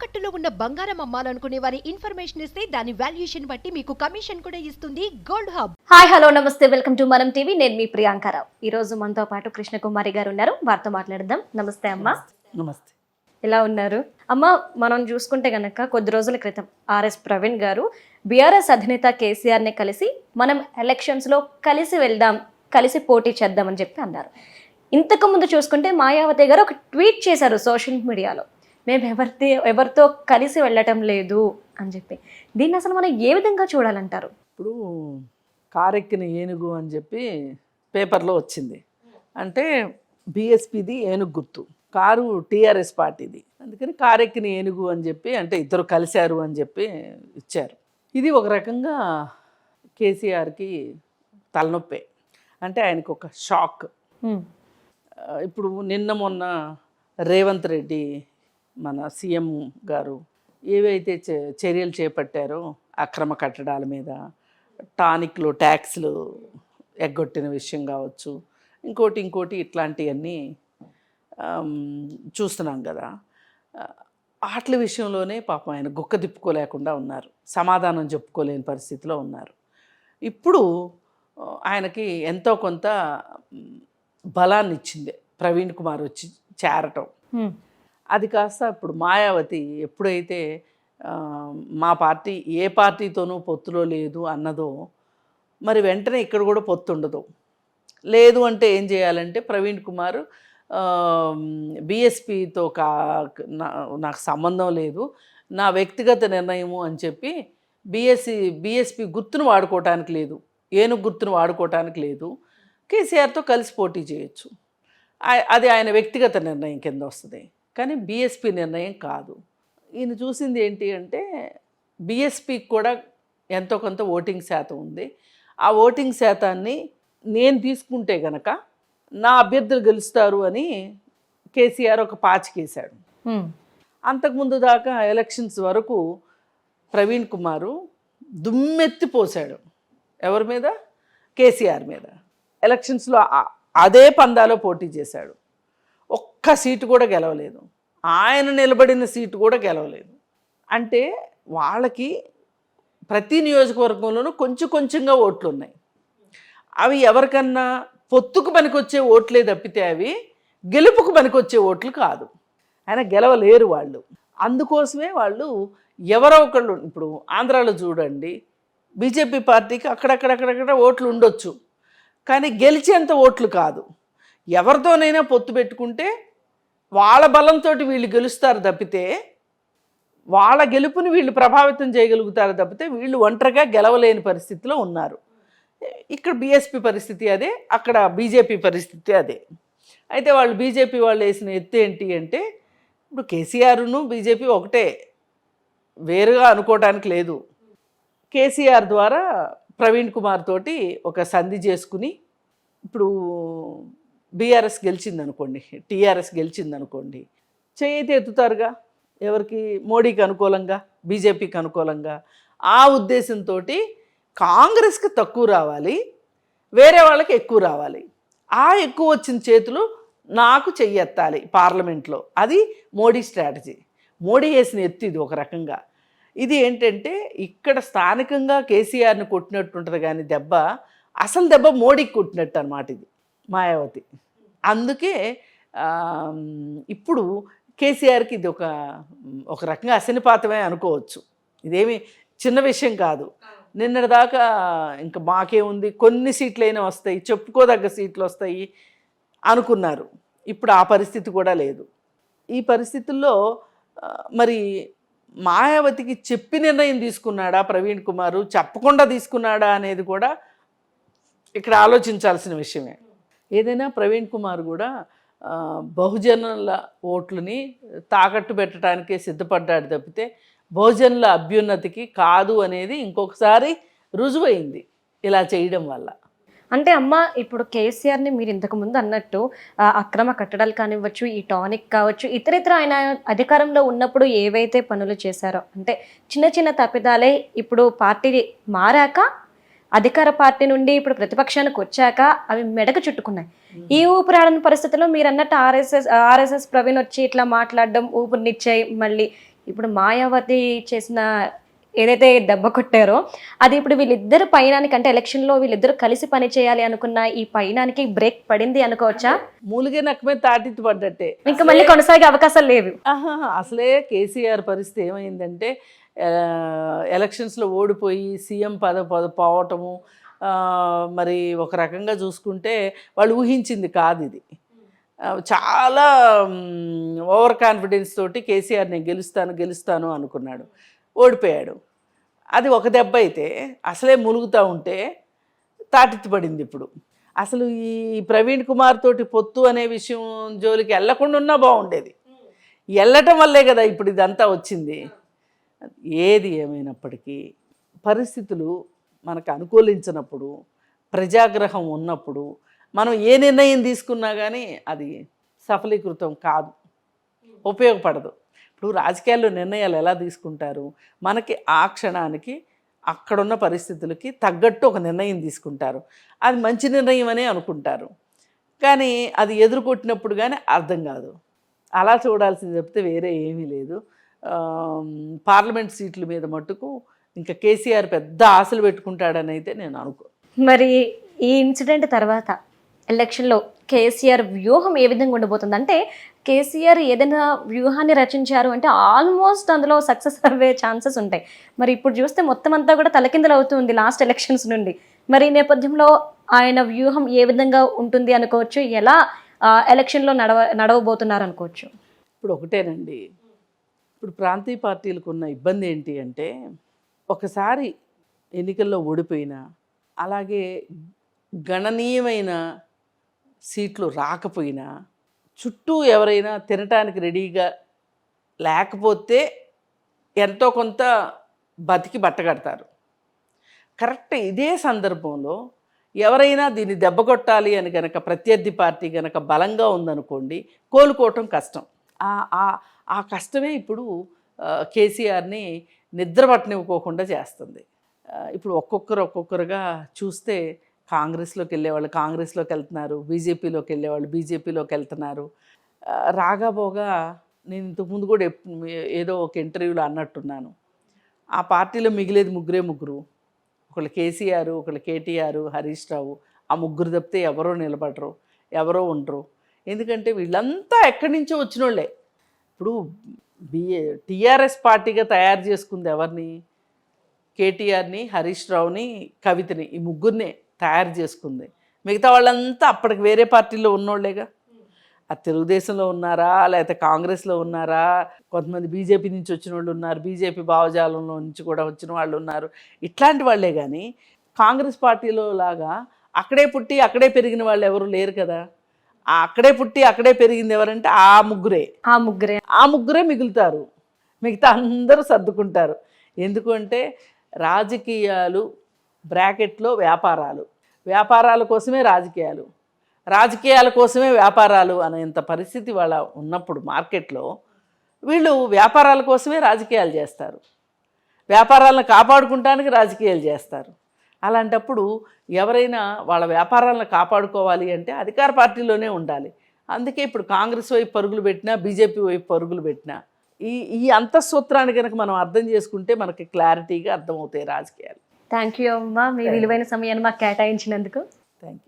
తాకట్టులో ఉన్న బంగారం అమ్మాలనుకునే వారి ఇన్ఫర్మేషన్ ఇస్తే దాని వాల్యుయేషన్ బట్టి మీకు కమిషన్ కూడా ఇస్తుంది గోల్డ్ హబ్. హాయ్ హలో నమస్తే వెల్కమ్ టు మనం టీవీ. నేను మీ ప్రియాంకారావు ఈ రోజు మనతో పాటు కృష్ణకుమారి గారు ఉన్నారు. వారితో మాట్లాడదాం. నమస్తే అమ్మ. నమస్తే. ఎలా ఉన్నారు? అమ్మ మనం చూసుకుంటే గనక కొద్ది రోజుల క్రితం ఆర్ఎస్ ప్రవీణ్ గారు బీఆర్ఎస్ అధినేత కేసీఆర్ని కలిసి మనం ఎలక్షన్స్లో కలిసి వెళ్దాం కలిసి పోటీ చేద్దామని చెప్పి అన్నారు. ఇంతకు ముందు చూసుకుంటే మాయావతి గారు ఒక ట్వీట్ చేశారు సోషల్ మీడియాలో. మేము ఎవరితో ఎవరితో కలిసి వెళ్ళటం లేదు అని చెప్పి. దీన్ని అసలు మనం ఏ విధంగా చూడాలంటారు? ఇప్పుడు కారెక్కిన ఏనుగు అని చెప్పి పేపర్లో వచ్చింది. అంటే బీఎస్పీది ఏనుగు గుర్తు. కారు టీఆర్ఎస్ పార్టీది. అందుకని కారెక్కిన ఏనుగు అని చెప్పి అంటే ఇద్దరు కలిశారు అని చెప్పి ఇచ్చారు. ఇది ఒక రకంగా కేసీఆర్కి తలనొప్పే. అంటే ఆయనకు ఒక షాక్. ఇప్పుడు నిన్న మొన్న రేవంత్ రెడ్డి మన సీఎం గారు ఏవైతే చర్యలు చేపట్టారో అక్రమ కట్టడాల మీద టానిక్లు ట్యాక్స్లు ఎగ్గొట్టిన విషయం కావచ్చు ఇంకోటి ఇంకోటి ఇట్లాంటివన్నీ చూస్తున్నాం కదా. ఆటల విషయంలోనే పాపం ఆయన గుక్క తిప్పుకోలేకుండా ఉన్నారు. సమాధానం చెప్పుకోలేని పరిస్థితిలో ఉన్నారు. ఇప్పుడు ఆయనకి ఎంతో కొంత బలాన్ని ఇచ్చింది ప్రవీణ్ కుమార్ వచ్చి చేరటం. అది కాస్త ఇప్పుడు మాయావతి ఎప్పుడైతే మా పార్టీ ఏ పార్టీతోనూ పొత్తులో లేదు అన్నదో మరి వెంటనే ఇక్కడ కూడా పొత్తు ఉండదు. లేదు అంటే ఏం చేయాలంటే ప్రవీణ్ కుమార్ బీఎస్పీతో కా నా- నాకు సంబంధం లేదు నా వ్యక్తిగత నిర్ణయము అని చెప్పి బీఎస్సీ బీఎస్పీ గుర్తును వాడుకోవటానికి లేదు ఏనుగు గుర్తును వాడుకోవటానికి లేదు కేసీఆర్తో కలిసి పోటీ చేయొచ్చు. అది ఆయన వ్యక్తిగత నిర్ణయం కింద వస్తుంది. కానీ బీఎస్పీ నిర్ణయం కాదు. ఈయన చూసింది ఏంటి అంటే బీఎస్పీకి కూడా ఎంతో కొంత ఓటింగ్ శాతం ఉంది. ఆ ఓటింగ్ శాతాన్ని నేను తీసుకుంటే గనక నా అభ్యర్థులు గెలుస్తారు అని కేసీఆర్ ఒక పాచికేశాడు. అంతకుముందు దాకా ఎలక్షన్స్ వరకు ప్రవీణ్ కుమారు దుమ్మెత్తి పోశాడు. ఎవరి మీద? కేసీఆర్ మీద. ఎలక్షన్స్లో అదే పందాలో పోటీ చేశాడు. ఒక్క సీటు కూడా గెలవలేదు. ఆయన నిలబడిన సీటు కూడా గెలవలేదు. అంటే వాళ్ళకి ప్రతి నియోజకవర్గంలోనూ కొంచెం కొంచెంగా ఓట్లు ఉన్నాయి అవి ఎవరికన్నా పొత్తుకు పనికొచ్చే ఓట్లే తప్పితే అవి గెలుపుకు పనికొచ్చే ఓట్లు కాదు. ఆయన గెలవలేరు వాళ్ళు. అందుకోసమే వాళ్ళు ఎవరో ఒకళ్ళు ఇప్పుడు ఆంధ్రాలో చూడండి బీజేపీ పార్టీకి అక్కడక్కడక్కడక్కడ ఓట్లు ఉండొచ్చు. కానీ గెలిచేంత ఓట్లు కాదు. ఎవరితోనైనా పొత్తు పెట్టుకుంటే వాళ్ళ బలంతో వీళ్ళు గెలుస్తారు తప్పితే వాళ్ళ గెలుపుని వీళ్ళు ప్రభావితం చేయగలుగుతారు తప్పితే వీళ్ళు ఒంటరిగా గెలవలేని పరిస్థితిలో ఉన్నారు. ఇక్కడ బీఎస్పీ పరిస్థితి అదే అక్కడ బీజేపీ పరిస్థితి అదే. అయితే వాళ్ళు బీజేపీ వాళ్ళు వేసిన ఎత్తు ఏంటి అంటే ఇప్పుడు కేసీఆర్ను బీజేపీ ఒకటే వేరుగా అనుకోవటానికి లేదు. కేసీఆర్ ద్వారా ప్రవీణ్ కుమార్ తోటి ఒక సంధి చేసుకుని ఇప్పుడు బీఆర్ఎస్ గెలిచింది అనుకోండి టీఆర్ఎస్ గెలిచింది అనుకోండి చేయైతే ఎత్తుతారుగా? ఎవరికి? మోడీకి అనుకూలంగా? బీజేపీకి అనుకూలంగా? ఆ ఉద్దేశంతో కాంగ్రెస్కి తక్కువ రావాలి వేరే వాళ్ళకి ఎక్కువ రావాలి. ఆ ఎక్కువ వచ్చిన చేతులు నాకు చెయ్యెత్తాలి పార్లమెంట్లో. అది మోడీ స్ట్రాటజీ. మోడీ వేసిన ఎత్తు ఇది ఒక రకంగా. ఇది ఏంటంటే ఇక్కడ స్థానికంగా కేసీఆర్ని కొట్టినట్టు ఉంటుంది కానీ దెబ్బ అసలు దెబ్బ మోడీకి కొట్టినట్టు అనమాట ఇది. మాయావతి. అందుకే ఇప్పుడు కేసీఆర్కి ఇది ఒక ఒక రకంగా అసనిపాతమే అనుకోవచ్చు. ఇదేమి చిన్న విషయం కాదు. నిన్నటిదాకా ఇంకా మాకేముంది? కొన్ని సీట్లైనా వస్తాయి చెప్పుకోదగ్గ సీట్లు వస్తాయి అనుకున్నారు. ఇప్పుడు ఆ పరిస్థితి కూడా లేదు. ఈ పరిస్థితుల్లో మరి మాయావతికి చెప్పి నిర్ణయం తీసుకున్నాడా ప్రవీణ్ కుమారు? చెప్పకుండా తీసుకున్నాడా అనేది కూడా ఇక్కడ ఆలోచించాల్సిన విషయమే. ఏదైనా ప్రవీణ్ కుమార్ కూడా బహుజనుల ఓట్లని తాకట్టు పెట్టడానికే సిద్ధపడ్డాడు తప్పితే బహుజనుల అభ్యున్నతికి కాదు అనేది ఇంకొకసారి రుజువైంది ఇలా చేయడం వల్ల. అంటే అమ్మ ఇప్పుడు కేసీఆర్ని మీరు ఇంతకుముందు అన్నట్టు అక్రమ కట్టడాలు కానివ్వచ్చు ఈ టానిక్ కావచ్చు ఇతర ఇతర ఆయన అధికారంలో ఉన్నప్పుడు ఏవైతే పనులు చేశారో అంటే చిన్న చిన్న తప్పిదాలే ఇప్పుడు పార్టీ మారాక అధికార పార్టీ నుండి ఇప్పుడు ప్రతిపక్షానికి వచ్చాక అవి మెడకు చుట్టుకున్నాయి. ఈ ఊపిరాడని పరిస్థితుల్లో మీరు అన్నట్టు ఆర్ఎస్ఎస్ ఆర్ఎస్ఎస్ ప్రవీణ్ వచ్చి ఇట్లా మాట్లాడడం ఊపిరినిచ్చాయి మళ్ళీ ఇప్పుడు మాయావతి చేసిన ఏదైతే దెబ్బ కొట్టారో అది ఇప్పుడు వీళ్ళిద్దరు పైనానికి అంటే ఎలక్షన్లో వీళ్ళిద్దరు కలిసి పని చేయాలి అనుకున్న ఈ పైనానికి బ్రేక్ పడింది అనుకోవచ్చా? మూలిగే నక్క మీద తాటిత్తు పడ్డట్టే ఇంకా మళ్ళీ కొనసాగే అవకాశాలు లేవు. అసలే కేసీఆర్ పరిస్థితి ఏమైందంటే ఎలక్షన్స్లో ఓడిపోయి సీఎం పద పద పోవటము మరి ఒక రకంగా చూసుకుంటే వాళ్ళు ఊహించింది కాదు ఇది. చాలా ఓవర్ కాన్ఫిడెన్స్ తోటి కేసీఆర్ నేను గెలుస్తాను గెలుస్తాను అనుకున్నాడు. ఓడిపోయాడు. అది ఒక దెబ్బ అయితే అసలే ములుగుతూ ఉంటే తాటిత్తి పడింది ఇప్పుడు. అసలు ఈ ప్రవీణ్ కుమార్ తోటి పొత్తు అనే విషయం జోలికి వెళ్ళకుండా ఉన్నా బాగుండేది. వెళ్ళటం వల్లే కదా ఇప్పుడు ఇదంతా వచ్చింది. ఏది ఏమైనప్పటికీ పరిస్థితులు మనకు అనుకూలించినప్పుడు ప్రజాగ్రహం ఉన్నప్పుడు మనం ఏ నిర్ణయం తీసుకున్నా కానీ అది సఫలీకృతం కాదు. ఉపయోగపడదు. ఇప్పుడు రాజకీయాల్లో నిర్ణయాలు ఎలా తీసుకుంటారు? మనకి ఆ క్షణానికి అక్కడున్న పరిస్థితులకి తగ్గట్టు ఒక నిర్ణయం తీసుకుంటారు. అది మంచి నిర్ణయం అనే అనుకుంటారు. కానీ అది ఎదుర్కొట్టినప్పుడు కానీ అర్థం కాదు. అలా చూడాల్సింది చెప్తే వేరే ఏమీ లేదు. పార్లమెంట్ సీట్ల మీద మట్టుకు ఇంకా కేసీఆర్ పెద్ద ఆశలు పెట్టుకుంటాడని అయితే నేను అనుకో మరి ఈ ఇన్సిడెంట్ తర్వాత ఎలక్షన్లో కేసీఆర్ వ్యూహం ఏ విధంగా ఉండబోతుంది? అంటే కేసీఆర్ ఏదైనా వ్యూహాన్ని రచించారు అంటే ఆల్మోస్ట్ అందులో సక్సెస్ అవ్వే ఛాన్సెస్ ఉంటాయి. మరి ఇప్పుడు చూస్తే మొత్తం అంతా కూడా తలకిందలు అవుతుంది లాస్ట్ ఎలక్షన్స్ నుండి. మరి ఈ నేపథ్యంలో ఆయన వ్యూహం ఏ విధంగా ఉంటుంది అనుకోవచ్చు? ఎలా ఎలక్షన్లో నడవ నడవబోతున్నారు అనుకోవచ్చు? ఇప్పుడు ఒకటేనండి. ఇప్పుడు ప్రాంతీయ పార్టీలకు ఉన్న ఇబ్బంది ఏంటి అంటే ఒకసారి ఎన్నికల్లో ఓడిపోయినా అలాగే గణనీయమైన సీట్లు రాకపోయినా చుట్టూ ఎవరైనా తినటానికి రెడీగా లేకపోతే ఎంతో కొంత బతికి బట్టగడతారు కరెక్ట్ ఇదే సందర్భంలో ఎవరైనా దీన్ని దెబ్బ కొట్టాలి అని కనుక ప్రత్యర్థి పార్టీ కనుక బలంగా ఉందనుకోండి కోలుకోవటం కష్టం. ఆ- ఆ- కష్టమే ఇప్పుడు కేసీఆర్ని నిద్ర పట్టనివ్వకోకుండా చేస్తుంది ఇప్పుడు ఒక్కొక్కరు ఒక్కొక్కరుగా చూస్తే కాంగ్రెస్లోకి వెళ్ళేవాళ్ళు కాంగ్రెస్లోకి వెళ్తున్నారు బీజేపీలోకి వెళ్ళేవాళ్ళు బీజేపీలోకి వెళ్తున్నారు రాగాబోగా నేను ఇంతకుముందు కూడా ఏదో ఒక ఇంటర్వ్యూలో అన్నట్టున్నాను. ఆ పార్టీలో మిగిలేదు ముగ్గురే ముగ్గురు. ఒకళ్ళు కేసీఆర్ ఒకళ్ళు కేటీఆర్ హరీష్ రావు. ఆ ముగ్గురు తప్పితే ఎవరో నిలబడరు ఎవరో ఉండరు. ఎందుకంటే వీళ్ళంతా ఎక్కడి నుంచో వచ్చిన వాళ్ళే ఇప్పుడు బిఏ టీఆర్ఎస్ పార్టీగా తయారు చేసుకుంది ఎవరిని? కేటీఆర్ని హరీష్ రావుని కవితని ఈ ముగ్గురినే. తయారు చేసుకుంది. మిగతా వాళ్ళంతా అప్పటికి వేరే పార్టీలో ఉన్నోళ్ళేగా. ఆ తెలుగుదేశంలో ఉన్నారా లేకపోతే కాంగ్రెస్లో ఉన్నారా కొంతమంది బీజేపీ నుంచి వచ్చిన వాళ్ళు ఉన్నారు బీజేపీ భావజాలంలో నుంచి కూడా వచ్చిన వాళ్ళు ఉన్నారు. ఇట్లాంటి వాళ్ళే కానీ కాంగ్రెస్ పార్టీలో లాగా అక్కడే పుట్టి అక్కడే పెరిగిన వాళ్ళు ఎవరు లేరు కదా. అక్కడే పుట్టి అక్కడే పెరిగింది ఎవరంటే ఆ ముగ్గురే. ఆ ముగ్గురే. ఆ ముగ్గురే మిగులుతారు. మిగతా అందరూ సర్దుకుంటారు. ఎందుకంటే రాజకీయాలు బ్రాకెట్లో వ్యాపారాలు. వ్యాపారాల కోసమే రాజకీయాలు. రాజకీయాల కోసమే వ్యాపారాలు అనేంత పరిస్థితి వాళ్ళ ఉన్నప్పుడు మార్కెట్లో వీళ్ళు వ్యాపారాల కోసమే రాజకీయాలు చేస్తారు. వ్యాపారాలను కాపాడుకుంటానికి రాజకీయాలు చేస్తారు. అలాంటప్పుడు ఎవరైనా వాళ్ళ వ్యాపారాలను కాపాడుకోవాలి అంటే అధికార పార్టీలోనే ఉండాలి. అందుకే ఇప్పుడు కాంగ్రెస్ వైపు పరుగులు పెట్టినా బీజేపీ వైపు పరుగులు పెట్టినా ఈ ఈ అంతఃసూత్రాన్ని కనుక మనం అర్థం చేసుకుంటే మనకి క్లారిటీగా అర్థమవుతాయి రాజకీయాలు. థ్యాంక్ యూ అమ్మా. మీ విలువైన సమయాన్ని మాకు కేటాయించినందుకు. Thank you